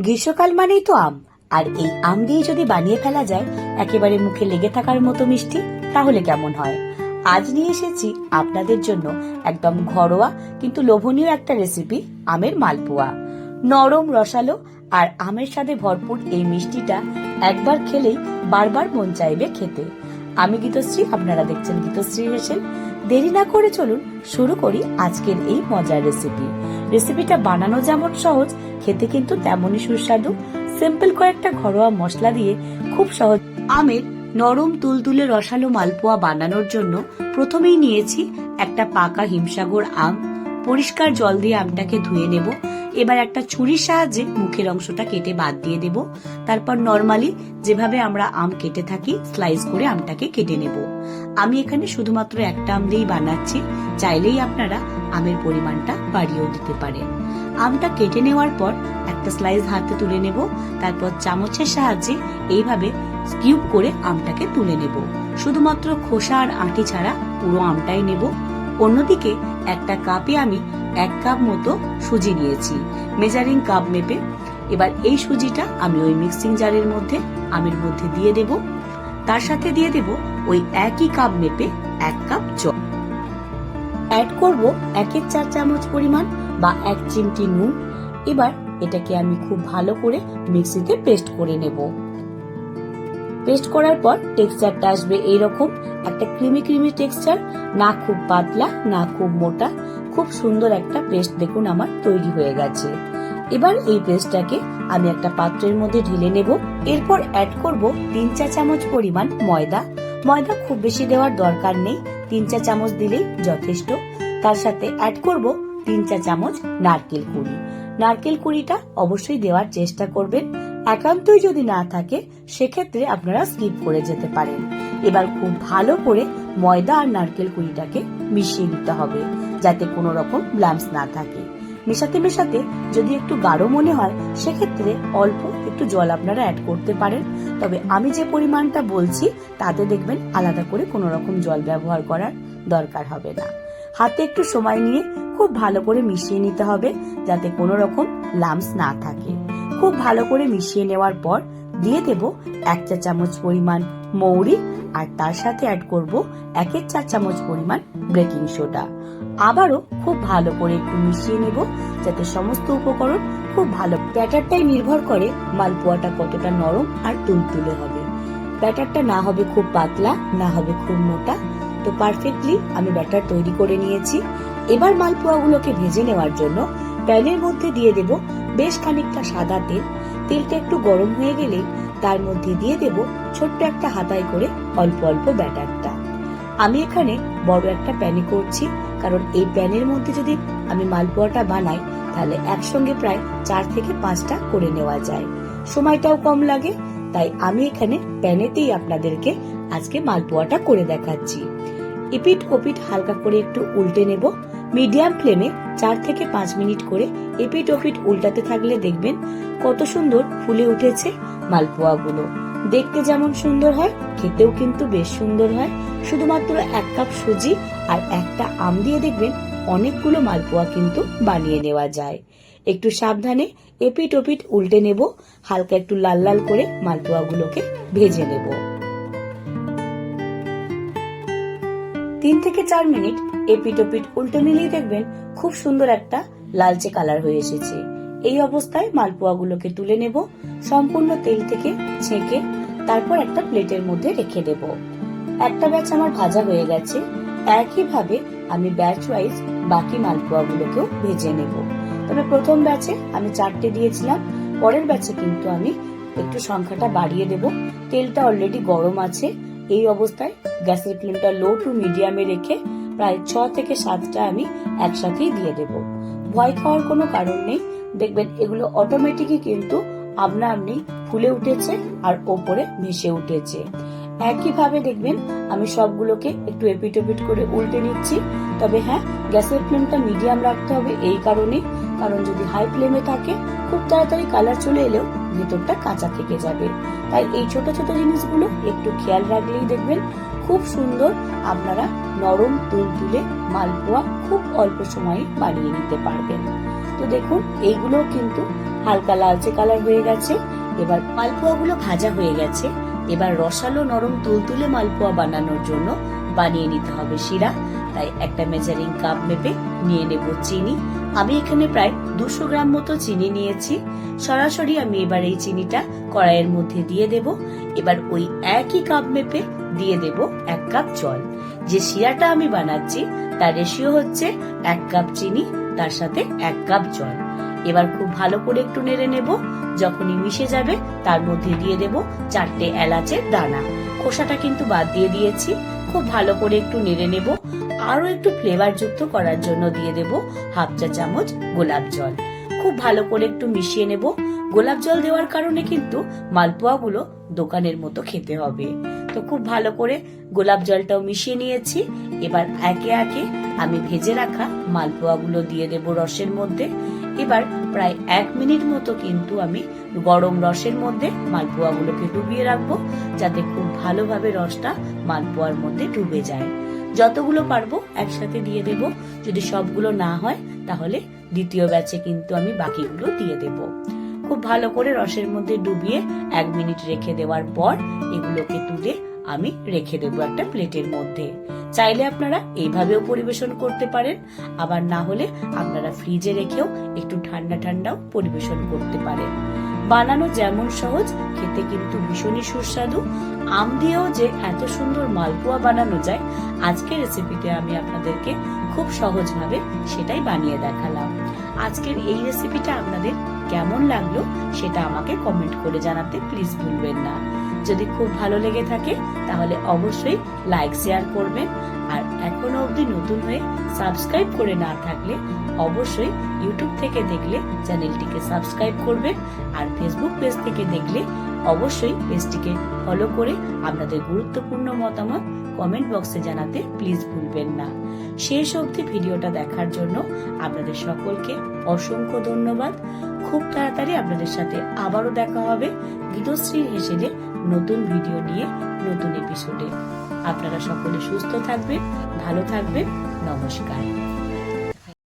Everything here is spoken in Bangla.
গ্রীষ্মকাল মানেই তো আম। আর এই আম দিয়ে যদি বানিয়ে ফেলা যায়, একেবারে মুখে লেগে থাকার মতো মিষ্টি, তাহলে কেমন হয়? আজ নিয়ে এসেছি আপনাদের জন্য একদম ঘরোয়া কিন্তু লোভনীয় একটা রেসিপি আমের মালপোয়া। নরম রসালো আর আমের সাথে ভরপুর এই মিষ্টিটা একবার খেলেই বারবার মন চাইবে খেতে। আমি গীতশ্রী, আপনারা দেখছেন গীতশ্রী হেসেল। দেরি না করে চলুন শুরু করি আজকের এই মজার রেসিপি রেসিপিটা বানানো যেমন সহজ, খেতে কিন্তু তেমনই সুস্বাদু। সিম্পল কয়েকটা ঘরোয়া মশলা দিয়ে খুব সহজ। আমের নরম তুলতুলে রসালো মালপোয়া বানানোর জন্য প্রথমেই নিয়েছি একটা পাকা হিমসাগর আম। পরিষ্কার জল দিয়ে আমটাকে ধুয়ে নেব। এবার একটা ছুরির সাহায্যে মুখের অংশটা কেটে বাদ দিয়ে দেব। তারপর নর্মালি যেভাবে আমরা আম কেটে থাকি, স্লাইস করে আমটাকে কেটে নেব। আমি এখানে শুধুমাত্র একটা আম দিয়েই বানাচ্ছি। চাইলেই আপনারা আমের পরিমাণটা বাড়িয়েও দিতে পারেন। আমটা কেটে নেওয়ার পর একটা স্লাইস হাতে তুলে নেব। তারপর চামচের সাহায্যে এইভাবে কিউব করে আমটাকে তুলে নেব। শুধুমাত্র খোসা আর আঁটি ছাড়া পুরো আমটাই নেব। অন্যদিকে একটা কাপে আমি এক কাপ মতো সুজি নিয়েছি। মেজারিং কাপ মেপে। এবার এই সুজিটা আমি ওই মিক্সিং জারের মধ্যে, আমের মধ্যে দিয়ে দেব। তার সাথে দিয়ে দেব ওই একই কাপ মেপে এক কাপ জল। অ্যাড করব একের চার চামচ পরিমাণ বা এক চিমটি নুন। এবার এটাকে আমি খুব ভালো করে মিক্সিতে পেস্ট করে নেব। পেস্ট করার পর টেক্সচারটা আসবে এইরকম। একটা ক্রিমি ক্রিমি টেক্সচার না খুব পাতলা, না খুব মোটা। খুব সুন্দর একটা পেস্ট দেখুন আমার তৈরি হয়ে গেছে। এবার এই পেস্টটাকে আমি একটা পাত্রের মধ্যে ঢেলে নেব। এরপর অ্যাড করব তিন চা চামচ পরিমাণ ময়দা। ময়দা খুব বেশি দেওয়ার দরকার নেই। তিন চা চামচ দিলেই যথেষ্ট। তার সাথে অ্যাড করব তিন চা চামচ নারকেল কুড়ি। নারকেল কুড়িটা অবশ্যই দেওয়ার চেষ্টা করবেন। একান্তই যদি না থাকে, সেক্ষেত্রে আপনারা স্কিপ করে যেতে পারেন। এবার খুব ভালো করে ময়দা আর নারকেল কুড়িটাকে মিশিয়ে নিতে হবে, যাতে কোনো রকম ব্লামস না থাকে। মেশাতে মেশাতে যদি একটু গাঢ় মনে হয়, সেক্ষেত্রে অল্প একটু জল আপনারা অ্যাড করতে পারেন। তবে আমি যে পরিমাণটা বলছি, তাতে দেখবেন আলাদা করে কোনো রকম জল ব্যবহার করার দরকার হবে না। হাতে একটু সময় নিয়ে খুব ভালো করে মিশিয়ে নিতে হবে, যাতে কোনো রকম লামস না থাকে। খুব ভালো করে মিশিয়ে নেওয়ার পর দিয়ে দেব এক চা চামচ পরিমাণ মৌরি আর তার সাথে অ্যাড করব এক এক চা চামচ পরিমাণ বেকিং সোডা আবারও খুব ভালো করে একটু মিশিয়ে নেব যাতে সমস্ত উপকরণ খুব ভালো ব্যাটারটাই নির্ভর করে মালপোয়াটা কতটা নরম আর তুলতুলে হবে। ব্যাটারটা না হবে খুব পাতলা, না হবে খুব মোটা। তো পারফেক্টলি আমি ব্যাটার তৈরি করে নিয়েছি। এবার মালপোয়াগুলোকে ভেজে নেওয়ার জন্য প্যানের মধ্যে দিয়ে দেব বেশ খানিকটা সাদা তেল। তেলটা একটু গরম হয়ে গেলে তার মধ্যে দিয়ে দেব ছোট্ট একটা হাতায় করে অল্প অল্প ব্যাটারটা। আমি এখানে বড় একটা প্যানে করছি, কারণ এই প্যানের মধ্যে যদি আমি মালপোয়াটা বানাই, তাহলে একসঙ্গে প্রায় চার থেকে পাঁচটা করে নেওয়া যায়। সময়টাও কম লাগে, তাই আমি এখানে প্যানেতেই আপনাদেরকে আজকে মালপোয়াটা করে দেখাচ্ছি। এপিট ওপিট হালকা করে একটু উল্টে নেব। মিডিয়াম ফ্লেমে চার থেকে পাঁচ মিনিট করে এপিট ওপিট উল্টাতে থাকলে দেখবেন কত সুন্দর ফুলে উঠেছে মালপোয়াগুলো। দেখতে যেমন সুন্দর হয়, খেতেও কিন্তু বেশ সুন্দর হয়। শুধুমাত্র এক কাপ সুজি আর একটা আম দিয়ে দেখবেন অনেকগুলো মালপোয়া কিন্তু বানিয়ে নেওয়া যায়। একটু সাবধানে এপিট ওপিট উল্টে নেব, হালকা একটু লাল লাল করে মালপোয়াগুলোকে ভেজে নেব। তিন থেকে চার মিনিট এপিট ওপিট উল্টে নিলেই দেখবেন খুব সুন্দর একটা লালচে কালার হয়ে এসেছে। এই অবস্থায় মালপোয়াগুলোকে তুলে নেব, সম্পূর্ণ তেল থেকে ছেঁকে তারপর একটা প্লেটের মধ্যে রেখে দেব। একটা ব্যাচ আমার ভাজা হয়ে গেছে, একইভাবে আমি ব্যাচ ওয়াইজ বাকি মালপোয়াগুলোকেও ভেজে নেব। তবে প্রথম ব্যাচে আমি চারটে দিয়েছিলাম, পরের ব্যাচে কিন্তু আমি একটু সংখ্যাটা বাড়িয়ে দেব। তেলটা অলরেডি গরম আছে, এই অবস্থায় গ্যাসের ফ্লেমটা লো টু মিডিয়ামে রেখে প্রায় ছ থেকে সাতটা আমি একসাথেই দিয়ে দেব। ভয় খাওয়ার কোনো কারণ নেই। দেখবেন এগুলো অটোমেটিকই কিন্তু আপনা আপনি ফুলে উঠেছে আর ওপরে ভেসে উঠেছে। একইভাবে দেখবেন আমি সবগুলোকে একটু এপিটোপিট করে উল্টে নিচ্ছি। তবে হ্যাঁ গ্যাসের ফ্লেমটা মিডিয়াম রাখতে হবে এই কারণে। কারণ যদি হাই ফ্লেমে থাকে, খুব তাড়াতাড়ি কালার চলে এলেও ভেতরটা কাঁচা থেকে যাবে। তাই এই ছোট ছোট জিনিসগুলো একটু খেয়াল রাখলেই দেখবেন খুব সুন্দর আপনারা নরম তুলতুলে মালপোয়া খুব অল্প সময়ে বানিয়ে নিতে পারবেন। তো দেখুন, এইগুলো কিন্তু হালকা লালচে কালার হয়ে গেছে। এবার মালপোয়াগুলো ভাজা হয়ে গেছে। এবার রসালো নরম তুলতুলে মালপোয়া বানানোর জন্য বানিয়ে নিতে হবে শিরা। তাই একটা মেজারিং কাপ মেপে নিয়ে নেব চিনি। আমি এখানে প্রায় দুশো গ্রাম মতো চিনি নিয়েছি। সরাসরি আমি এবার এই চিনিটা কড়াইয়ের মধ্যে দিয়ে দেব। এবার ওই একই কাপ মেপে দিয়ে দেব এক কাপ জল। যে শিরাটা আমি বানাচ্ছি, তার রেশিও হচ্ছে এক কাপ চিনি, তার সাথে এক কাপ জল। এবার খুব ভালো করে একটু নেড়ে নেব। যখনই মিশে যাবে, তার মধ্যে দিয়ে দেব চারটে এলাচের দানা। খোসাটা কিন্তু বাদ দিয়ে দিয়েছি। খুব ভালো করে একটু নেড়ে নেব। আরও একটু ফ্লেভার যুক্ত করার জন্য দিয়ে দেব হাফ চা চামচ গোলাপ জল। খুব ভালো করে একটু মিশিয়ে নেব। গোলাপ জল দেওয়ার কারণে কিন্তু মালপোয়াগুলো দোকানের মতো খেতে হবে। তো খুব ভালো করে গোলাপ জলটাও মিশিয়ে নিয়েছি। এবার একে একে আমি ভেজে রাখা মালপোয়াগুলো দিয়ে দেব রসের মধ্যে। এবার প্রায় এক মিনিট মতো কিন্তু আমি গরম রসের মধ্যে মালপোয়াগুলোকে ডুবিয়ে রাখব, যাতে খুব ভালোভাবে রসটা মালপোয়ার মধ্যে ডুবে যায়। যতগুলো পারব একসাথে দিয়ে দেব। যদি সবগুলো না হয়, তাহলে দ্বিতীয় ব্যাচে কিন্তু আমি বাকিগুলো দিয়ে দেব। খুব ভালো করে রসের মধ্যে ডুবিয়ে এক মিনিট রেখে দেওয়ার পর এগুলোকে তুলে আমি রেখে দেবো একটা প্লেটের মধ্যে। চাইলে আপনারা এইভাবেও পরিবেশন করতে পারেন, আবার না হলে আপনারা ফ্রিজে রেখেও একটু ঠান্ডা ঠান্ডাও পরিবেশন করতে পারেন। বানানো যেমন সহজ, খেতে কিন্তু ভীষণই সুস্বাদু আম দিয়েও যে এত সুন্দর মালপোয়া বানানো যায়, আজকের রেসিপিতে আমি আপনাদেরকে খুব সহজভাবে সেটাই বানিয়ে দেখালাম। আজকের এই রেসিপিটা আপনাদের কেমন লাগল সেটা আমাকে কমেন্ট করে জানাতে প্লিজ ভুলবেন না। যদি খুব ভালো লেগে থাকে, তাহলে অবশ্যই লাইক শেয়ার করবেন। আর এখনও অবধি নতুন হয়ে সাবস্ক্রাইব করে না থাকলে অবশ্যই ইউটিউব থেকে দেখলে চ্যানেলটিকে সাবস্ক্রাইব করবেন। আর ফেসবুক পেজ থেকে দেখলে অবশ্যই পেজটিকে ফলো করে আপনাদের গুরুত্বপূর্ণ মতামত কমেন্ট বক্সে জানাতে প্লিজ ভুলবেন না। শেষ অবধি ভিডিওটা দেখার জন্য আপনাদের সকলকে অসংখ্য ধন্যবাদ। খুব তাড়াতাড়ি আপনাদের সাথে আবারও দেখা হবে গীতশ্রীর হেসেলে নতুন ভিডিও নিয়ে, নতুন এপিসোডে আপনারা সকলে সুস্থ থাকবেন, ভালো থাকবেন। নমস্কার।